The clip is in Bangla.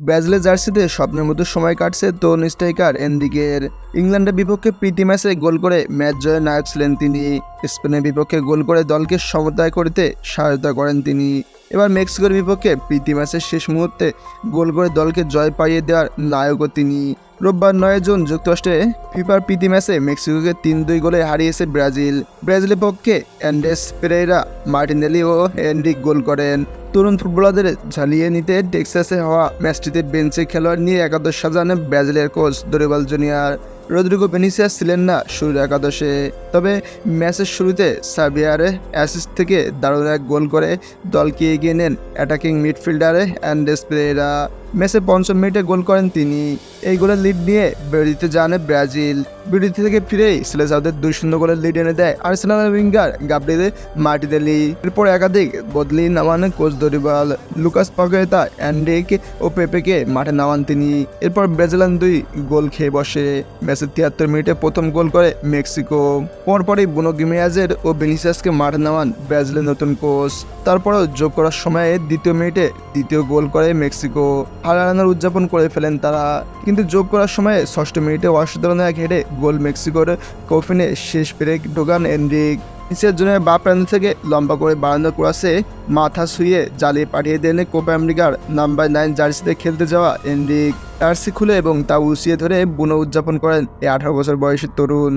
ব্রাজিলের জার্সিতে স্বপ্নের মতো সময় কাটছে তরুণ স্ট্রাইকার এনদিকের ইংল্যান্ডের বিপক্ষে প্রীতি ম্যাচে গোল করে ম্যাচ জয়ে নায়ক ছিলেন তিনি। স্পেনের বিপক্ষে গোল করে দলকে সমতায় করতে সহায়তা করেন তিনি। এবার মেক্সিকোর বিপক্ষে প্রীতি ম্যাচের শেষ মুহূর্তে গোল করে দলকে জয় পাইয়ে দেওয়ার নায়কও তিনি। রোববার নয় জুন যুক্তরাষ্ট্রে ফিফার প্রীতি ম্যাচে মেক্সিকোকে তিন দুই গোলে হারিয়েছে ব্রাজিল। ব্রাজিলের পক্ষে অ্যান্ডেস পেরেরা মার্টিনেলি ও হেনরিক গোল করেন। তরুণ ফুটবলারদের ঝালিয়ে নিতে টেক্সাসে হওয়া ম্যাচটিতে বেঞ্চে খেলোয়াড় নিয়ে একাদশ সাজানে ব্রাজিলের coach Dorival Junior. Rodrygo Vinicius ছিলেন না শুরুর একাদশে। তবে ম্যাচের শুরুতে সাবিয়ারে অ্যাসিস্ট থেকে দারুণ এক গোল করে দলকে এগিয়ে নেন অ্যাটাকিং মিডফিল্ডারে অ্যান্ডেস পেরেরা ম্যাচে পঞ্চম মিনিটে গোল করেন তিনি। এই গোলের লিড নিয়ে বিরতিতে যান ব্রাজিল। বিরতি থেকে ফিরেই সিলেসাউদের দুই শূন্য গোলের লিড এনে দেয় আর্সেনাল উইঙ্গার গাবরিলে মার্টিদেলি এরপর একাধিক বদলি নামান coach Dorival, Lucas Paqueta Endrick ও পেপেকে মাঠে নামান তিনি। এরপর ব্রাজিলান দুই গোল খেয়ে বসে। ম্যাচের তিয়াত্তর মিনিটে প্রথম গোল করে মেক্সিকো। পরপরই বুনো গিমিয়াজের ও বেনিসাসকে মাঠ নামান ব্রাজিলের নতুন কোচ। তারপরেও যোগ করার সময়ে দ্বিতীয় মিনিটে দ্বিতীয় গোল করে মেক্সিকো। হারানোর উদযাপন করে ফেলেন তারা। কিন্তু যোগ করার সময়ে ষষ্ঠ মিনিটে অসাধারণ এক হেডে গোল মেক্সিকোর কফিনে শেষ পেরে ঢোকান এনরিক। জন্য বা প্রান্ত থেকে লম্বা করে বারান্দা ক্রসে মাথা শুয়ে জ্বালিয়ে পাঠিয়ে দেন কোপা আমেরিকার নাম্বার নাইন জার্সিতে খেলতে যাওয়া এনরিক জার্সি খুলে এবং তা উসিয়ে ধরে বুনো উদযাপন করেন। এই আঠারো বছর বয়সী তরুণ।